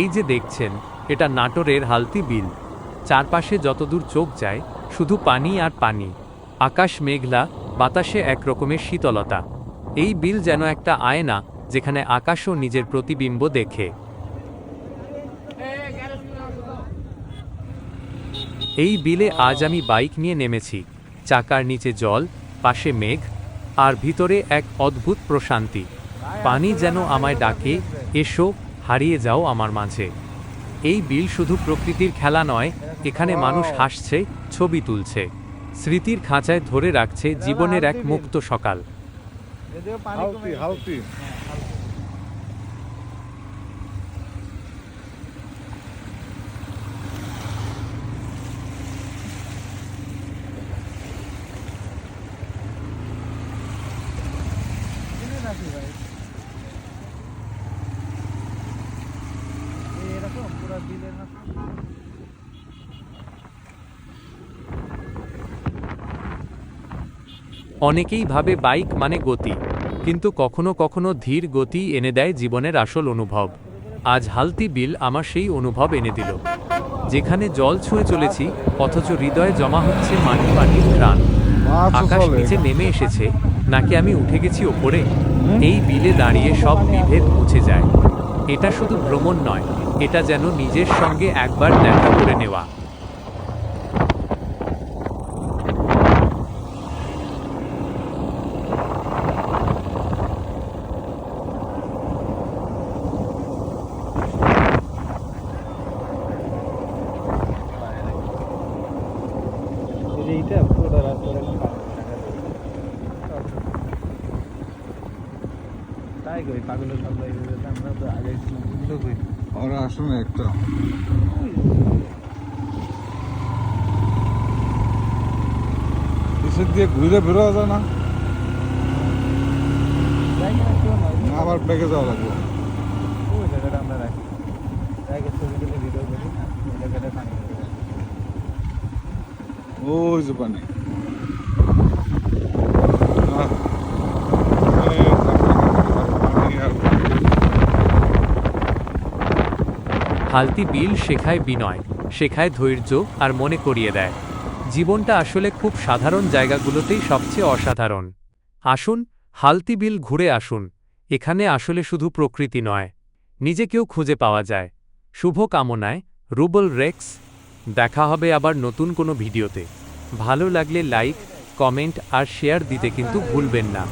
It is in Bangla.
এই যে দেখছেন, এটা নাটোরের হালতি বিল। চারপাশে যতদূর চোখ যায়, শুধু পানি আর পানি। আকাশ মেঘলা, বাতাসে এক রকমের শীতলতা। এই বিল যেন একটা আয়না, যেখানে আকাশও নিজের প্রতিবিম্ব দেখে। এই বিলে আজ আমি বাইক নিয়ে নেমেছি। চাকার নিচে জল, পাশে মেঘ, আর ভিতরে এক অদ্ভুত প্রশান্তি। পানি যেন আমায় ডাকে, এসো হারিয়ে যাও আমার মাঝে। এই বিল শুধু প্রকৃতির খেলা নয়, এখানে মানুষ হাসছে, ছবি তুলছে, স্মৃতির খাঁচায় ধরে রাখছে জীবনের এক মুক্ত সকাল। হালতি এরকম অনেকেই ভাবে বাইক মানে গতি কিন্তু কখনো কখনো ধীর গতি এনে দেয় জীবনের আসল অনুভব। আজ হালতি বিল আমার সেই অনুভব এনে দিল যেখানে জল ছুঁয়ে চলেছি অথচ হৃদয়ে জমা হচ্ছে মাটি মাটির প্রাণ আকাশ নিচে নেমে এসেছে নাকি আমি উঠে গেছি ওপরে? এই বিলে দাঁড়িয়ে সব বিভেদ মুছে যায়। এটা শুধু ভ্রমণ নয়, এটা যেন নিজের সঙ্গে একবার দেখা করে নেওয়া। এইটা, পুরোটা রাস্তার একদম পানি রাখা তাই কই? পাগলের আমরা তো আগে তো কই? ওরা আসলে একটা। এসে দিয়ে ঘুরে বেরোয়া যায় না। না না আবার ব্যাগে যাওয়া লাগবে। ওই জায়গাটা আমরা রাখি। জায়গায় ছবি তুলে ভিডিও করি ওই জায়গাটা পানি ওই যে পানি আহ, এই পানি আর পানি। হালতি বিল শেখায় বিনয়, শেখায় ধৈর্য আর মনে করিয়ে দেয়। জীবনটা আসলে খুব সাধারণ জায়গাগুলোতেই সবচেয়ে অসাধারণ। আসুন, হালতি বিল ঘুরে আসুন। এখানে আসলে শুধু প্রকৃতি নয়। নিজেকেও খুঁজে পাওয়া যায়। শুভ কামনায়, রুবল রেক্স। দেখা হবে আবার নতুন কোনো ভিডিওতে। ভালো লাগলে লাইক, কমেন্ট আর শেয়ার দিতে কিন্তু ভুলবেন না।